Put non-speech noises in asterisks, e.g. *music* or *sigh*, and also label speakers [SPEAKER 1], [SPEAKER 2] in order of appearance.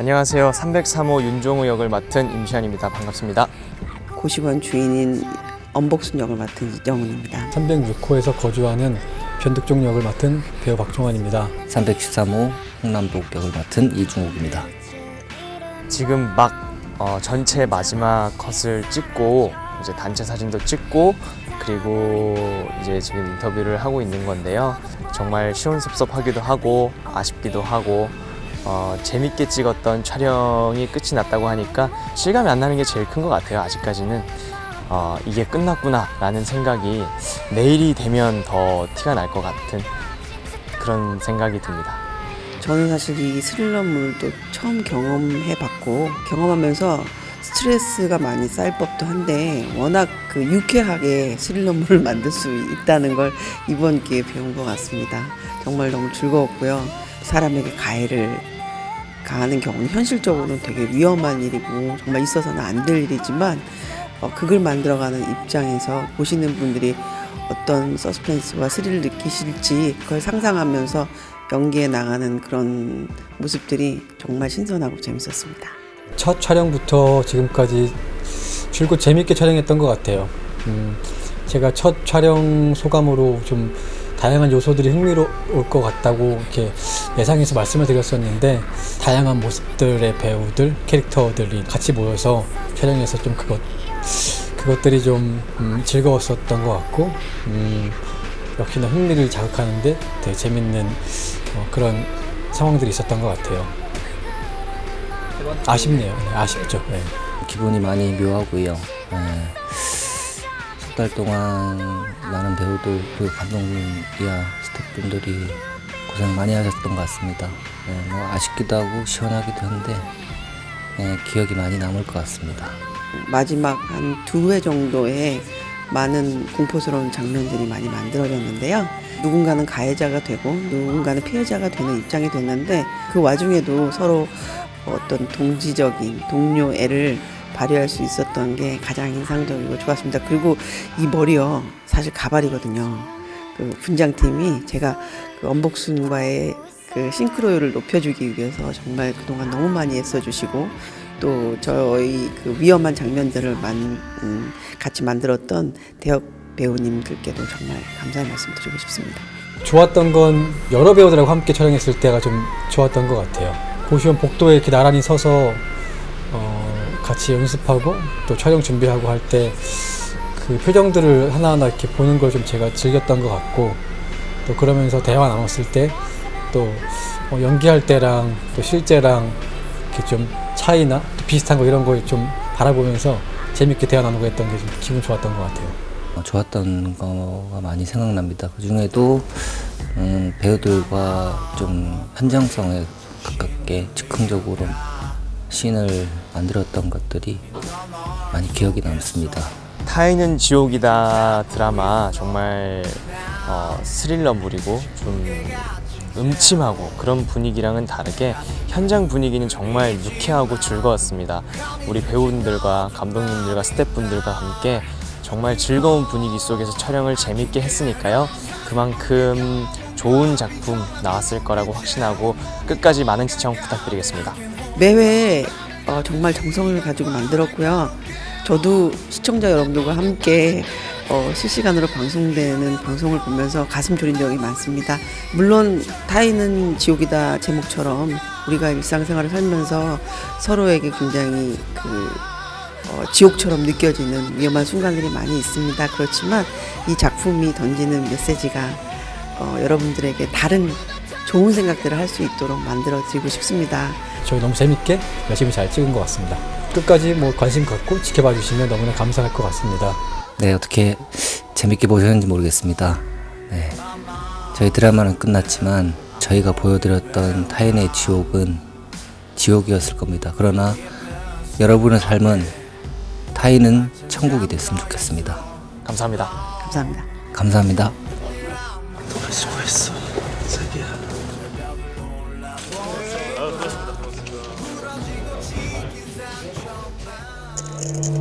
[SPEAKER 1] 안녕하세요. 303호 윤종우 역을 맡은 임시환입니다. 반갑습니다.
[SPEAKER 2] 고시원 주인인 엄복순 역을 맡은 이정훈입니다.
[SPEAKER 3] 306호에서 거주하는 변득종 역을 맡은 배우 박종환입니다.
[SPEAKER 4] 313호 홍남북 역을 맡은 이중욱입니다.
[SPEAKER 1] 지금 막 어, 전체 마지막 컷을 찍고 이제 단체 사진도 찍고 그리고 이제 지금 인터뷰를 하고 있는 건데요. 정말 시원섭섭하기도 하고 아쉽기도 하고 어, 재밌게 찍었던 촬영이 끝이 났다고 하니까 실감이 안 나는 게 제일 큰 것 같아요. 아직까지는 어, 이게 끝났구나라는 생각이 내일이 되면 더 티가 날 것 같은 그런 생각이 듭니다.
[SPEAKER 2] 저는 사실 이 스릴러물도 처음 경험해봤고 경험하면서 스트레스가 많이 쌓일 법도 한데 워낙 그 유쾌하게 스릴러물을 *laughs* 만들 수 있다는 걸 이번 기회에 배운 것 같습니다. 정말 너무 즐거웠고요. 사람에게 가해를 가하는 경우는 현실적으로는 되게 위험한 일이고 정말 있어서는 안 될 일이지만 어, 극을 만들어가는 입장에서 보시는 분들이 어떤 서스펜스와 스릴을 느끼실지 그걸 상상하면서 연기해 나가는 그런 모습들이 정말 신선하고 재밌었습니다.
[SPEAKER 3] 첫 촬영부터 지금까지 줄곧 재밌게 촬영했던 것 같아요. 음, 제가 첫 촬영 소감으로 좀 다양한 요소들이 흥미로울 것 같다고 이렇게 예상해서 말씀을 드렸었는데 다양한 모습들의 배우들, 캐릭터들이 같이 모여서 촬영해서 좀 그것 그것들이 좀 음, 즐거웠었던 것 같고 음, 역시나 흥미를 자극하는데 되게 재밌는 어, 그런 상황들이 있었던 것 같아요. 아쉽네요. 네, 아쉽죠. 네.
[SPEAKER 4] 기분이 많이 묘하고요. 석달 동안 많은 배우들 그리고 감독님이야 스태프분들이 고생 많이 하셨던 것 같습니다. 예, 뭐 아쉽기도 하고 시원하기도 한데 예, 기억이 많이 남을 것 같습니다.
[SPEAKER 2] 마지막 한 두 회 정도의 많은 공포스러운 장면들이 많이 만들어졌는데요. 누군가는 가해자가 되고 누군가는 피해자가 되는 입장이 됐는데 그 와중에도 서로 어떤 동지적인 동료애를 발휘할 수 있었던 게 가장 인상적이고 좋았습니다. 그리고 이 머리요 사실 가발이거든요. 그 분장팀이 제가 그 엄복순과의 그 싱크로율을 높여주기 위해서 정말 그동안 너무 많이 애써주시고 또 저희 그 위험한 장면들을 만, 음, 같이 만들었던 대역 배우님들께도 정말 감사의 말씀 드리고 싶습니다.
[SPEAKER 3] 좋았던 건 여러 배우들하고 함께 촬영했을 때가 좀 좋았던 것 같아요. 보시면 복도에 이렇게 나란히 서서 어, 같이 연습하고 또 촬영 준비하고 할 때 그 표정들을 하나하나 이렇게 보는 걸 좀 제가 즐겼던 것 같고 또 그러면서 대화 나눴을 때 또 연기할 때랑 또 실제랑 이렇게 좀 차이나 또 비슷한 거 이런 거 좀 바라보면서 재밌게 대화 나누고 했던 게 좀 기분 좋았던 것 같아요.
[SPEAKER 4] 어, 좋았던 거가 많이 생각납니다. 그 중에도 음, 배우들과 좀 현장성에 가깝게 즉흥적으로 씬을 만들었던 것들이 많이 기억이 남습니다.
[SPEAKER 1] 타인은 지옥이다 드라마 정말 어, 스릴러물이고 좀 음침하고 그런 분위기랑은 다르게 현장 분위기는 정말 유쾌하고 즐거웠습니다. 우리 배우분들과 감독님들과 스태프분들과 함께 정말 즐거운 분위기 속에서 촬영을 재밌게 했으니까요. 그만큼 좋은 작품 나왔을 거라고 확신하고 끝까지 많은 시청 부탁드리겠습니다.
[SPEAKER 2] 매회 어, 정말 정성을 가지고 만들었고요. 저도 시청자 여러분들과 함께 어, 실시간으로 방송되는 방송을 보면서 가슴 졸인 적이 많습니다. 물론 타인은 지옥이다 제목처럼 우리가 일상생활을 살면서 서로에게 굉장히 그 어, 지옥처럼 느껴지는 위험한 순간들이 많이 있습니다. 그렇지만 이 작품이 던지는 메시지가 어, 여러분들에게 다른 좋은 생각들을 할 수 있도록 만들어 드리고 싶습니다.
[SPEAKER 3] 저희 너무 재밌게 열심히 잘 찍은 것 같습니다. 끝까지 뭐 관심 갖고 지켜봐 주시면 너무나 감사할 것 같습니다.
[SPEAKER 4] 네, 어떻게 재밌게 보셨는지 모르겠습니다. 네. 저희 드라마는 끝났지만 저희가 보여드렸던 타인의 지옥은 지옥이었을 겁니다. 그러나 여러분의 삶은 타인은 천국이 됐으면 좋겠습니다.
[SPEAKER 1] 감사합니다.
[SPEAKER 2] 감사합니다.
[SPEAKER 4] 감사합니다. Thank you.